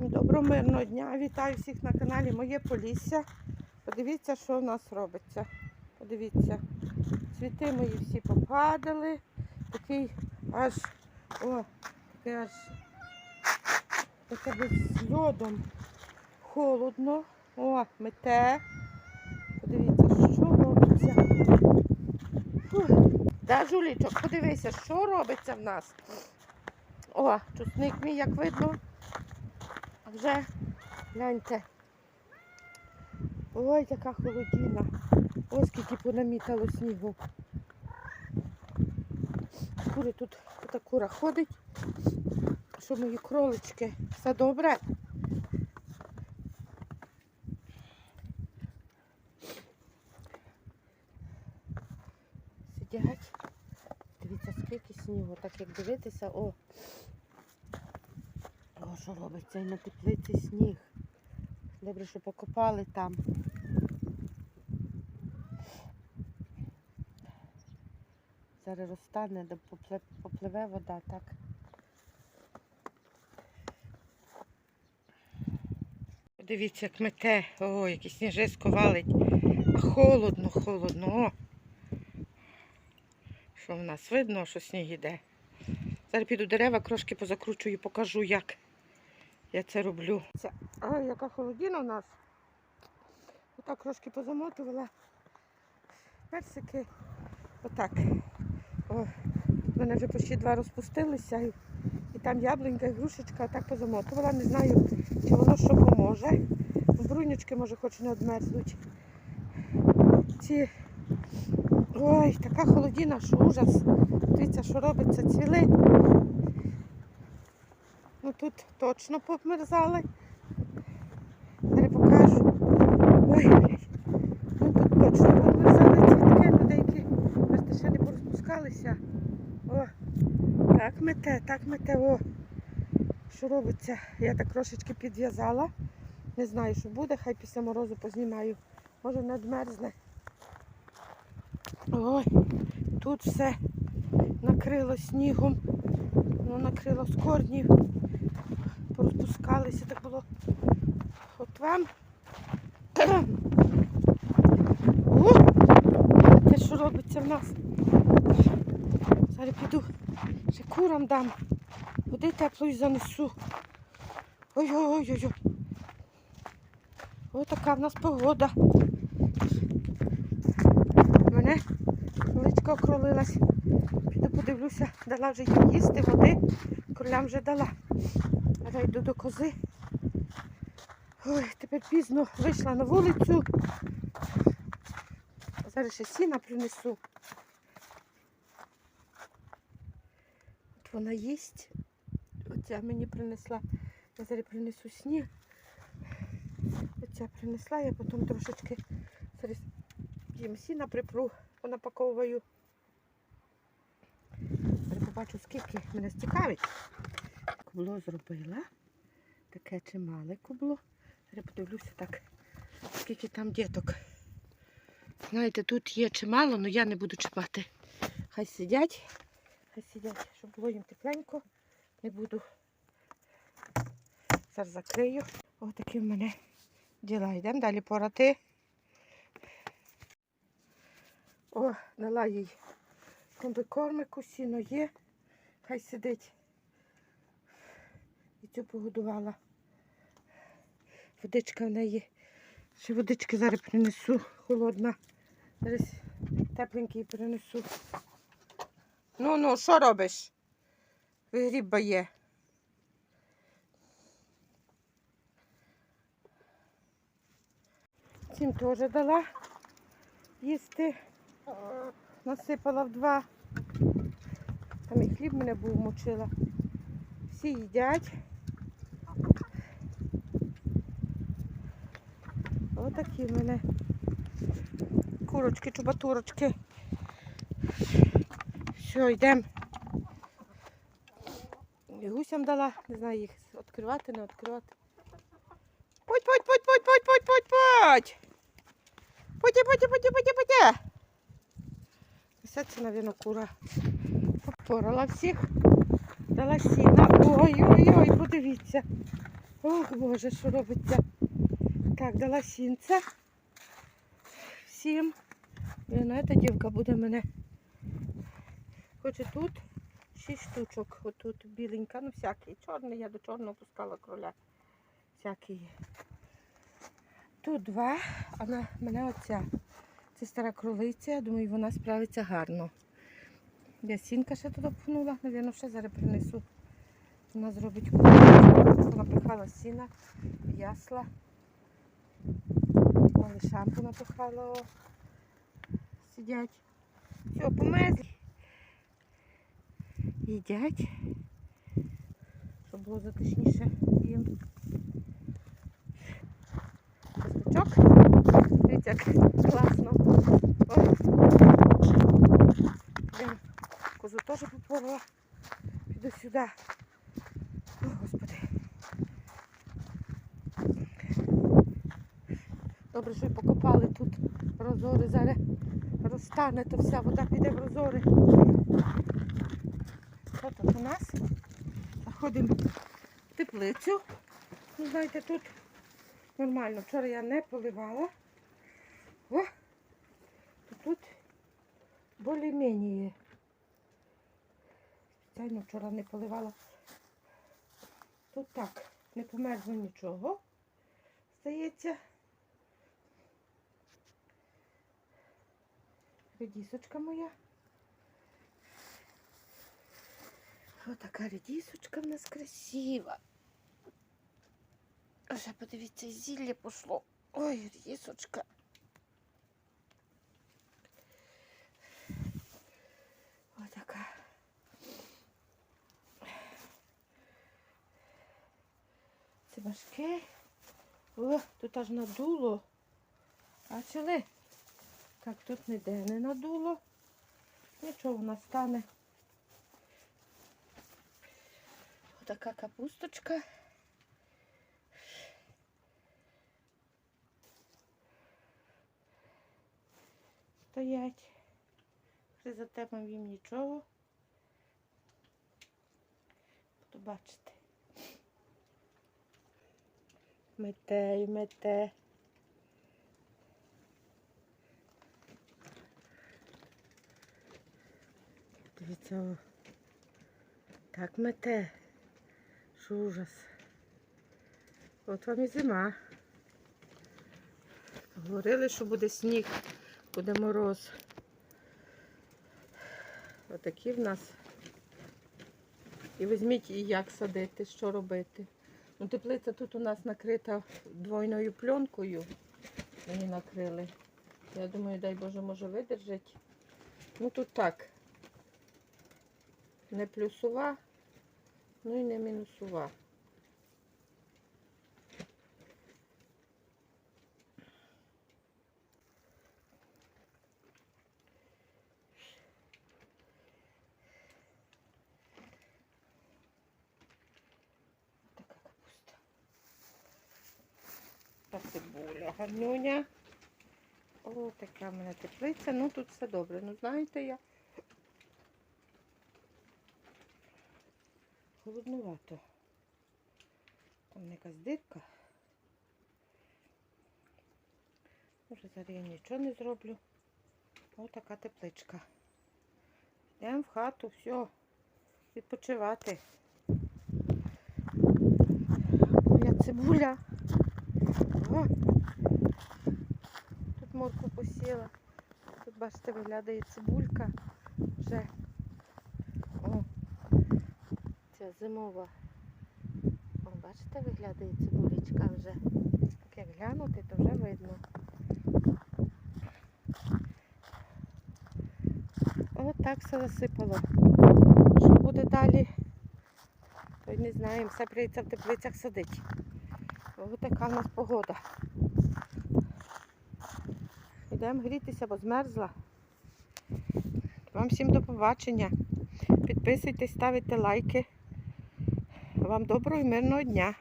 Всім доброго мирного дня. Вітаю всіх на каналі Моє Полісся. Подивіться, що в нас робиться. Подивіться, цвіти мої всі попадали. Такий аж о, такий аж таке з льодом. Холодно. О, мете. Подивіться, що робиться. Фух. Да, жулічок, подивися, що робиться в нас. О, чесник мій, як видно. Вже гляньте. Ой, яка холодіна. Ось скільки понамітало снігу. Кури тут та кура ходить. Що мої кролички? Все добре? Сидять. Дивіться, скільки снігу, так як дивитися, о. О, що робиться і на теплиці сніг. Добре, що покопали там. Зараз розтане, попливе вода, так. Дивіться, як мете. О, який сніжисько валить. Холодно, холодно. О. Що в нас видно, що сніг іде. Зараз піду дерева, трошки позакручую, покажу, як я це роблю. Ой, яка холодина у нас. Отак трошки позамотувала. Персики. Отак. О, в мене вже почти два розпустилися. І, і там яблунька, і грушечка так позамотувала. Не знаю, чи воно що поможе. Брунючки, може, хоч не одмерзнуть. Ці Ой, така холодина, що ужас. Дивіться, що робиться цвіли. Ну тут точно померзали. Зараз покажу. Ой. Ну тут точно померзали цвітки, ну деякі бачите, ще не порозпускалися. О, так мете, так мете, о. Що робиться? Я так трошечки підв'язала. Не знаю, що буде, хай після морозу познімаю. Може не одмерзне. Ой, тут все накрило снігом, воно накрило з корнів, порозпускалися, так було. От вам. Те, що робиться в нас. Зараз піду, ще курам дам, води теплої занесу. Ой-ой-ой-ой. Ось така в нас погода. Мене величка окролилась. Піду подивлюся, дала вже їм їсти, води. Кролям вже дала. А я йду до кози. Ой, тепер пізно вийшла на вулицю. Зараз ще сіна принесу. От вона їсть. Оця мені принесла. Я зараз принесу сніг. Оця принесла, я потім трошечки зараз їм сіна припру, понапаковую. Зараз побачу, скільки мене цікавить. Кубло зробила. Таке чимале кубло. Зараз подивлюся так, скільки там діток. Знаєте, тут є чимало, але я не буду чіпати. Хай сидять, хай сидять, щоб було їм тепленько. Не буду. Зараз закрию. Ось такі в мене діла. Йдемо далі порати. О, дала їй комбикормику, сіно є. Хай сидить. І цю погодувала. Водичка в неї. Ще водички зараз принесу холодна. Зараз тепленький принесу. Ну ну, що робиш? Вигріб є. Цим теж дала їсти. Насипала в два. Там і хліб мене був мочила. Всі їдять. Отакі в мене курочки, чубатурочки. Все, йдемо. Гусям дала, не знаю їх відкривати, не відкривати. Путь, путь, путь, путь, путь, путь, путь, путь. Путі, путі, путі, путі, путі. Ось це, мабуть, кура. Попорала всіх. Дала сіна. Ой-ой-ой, подивіться. Ох, Боже, що робиться? Так, дала сінця. Всім. Знаєте, дівка буде мене. Хоче тут шість штучок. Отут біленька, ну всякий. Чорний, я до чорного пускала кроля. Всякий. Тут два, а на мене оця. Це стара кролиця, я думаю, вона справиться гарно. Я сінка ще туди пхнула, навірно, ще зараз принесу. Вона зробить курку. Напихала сіна, ясла. Шампу напихала. Сидять. Все, померзли. Їдять. Щоб було затишніше їм. Козачок. Дивіться, як класно. Ой. Козу теж попорла. Піду сюди. О, Господи. Добре, що й покопали тут розори. Зараз розтане, то вся вода піде в розори. Що тут у нас? Заходимо в теплицю. Ну, знаєте, тут нормально. Вчора я не поливала. О! Тут більш-менш. Спеціально вчора не поливала. Тут так, не померзло нічого. Здається. Редісочка моя. Ось така редісочка в нас красива. Вже подивіться, зілля пошло. Ой, редісочка. Ось така. Це важке. О, тут аж надуло. Бачили? Так, тут ніде не надуло. Нічого вона стане. Отака капусточка. Стоять. Хризотемом їм нічого. Буду бачити. Мете і мете. Дивіться, о. так мете. Що ужас. От вам і зима. Говорили, що буде сніг, буде мороз. Отакі в нас. І візьміть і як садити, що робити. Ну, теплиця тут у нас накрита двойною пленкою. Мені накрили. Я думаю, дай Боже, може видержать. Ну тут так. Не плюсова, ну і не мінусова. Цибуля гарнюня. О, така в мене теплиця. Ну тут все добре. Ну знаєте я. Холоднувато. Там якась дирка. Може зараз я нічого не зроблю. Ось така тепличка. Йдемо в хату, все, відпочивати. Моя цибуля. О! Тут морку посіла. Тут, бачите, виглядає цибулька. Вже. О, ця зимова. О, бачите, виглядає цибулечка вже. Так як глянути, то вже видно. От так все засипало. Що буде далі? То не знаємо. Все прийдеться в теплицях садити. Ось така в нас погода. Йдемо грітися, бо змерзла. Вам всім до побачення. Підписуйтесь, ставите лайки. Вам доброго і мирного дня.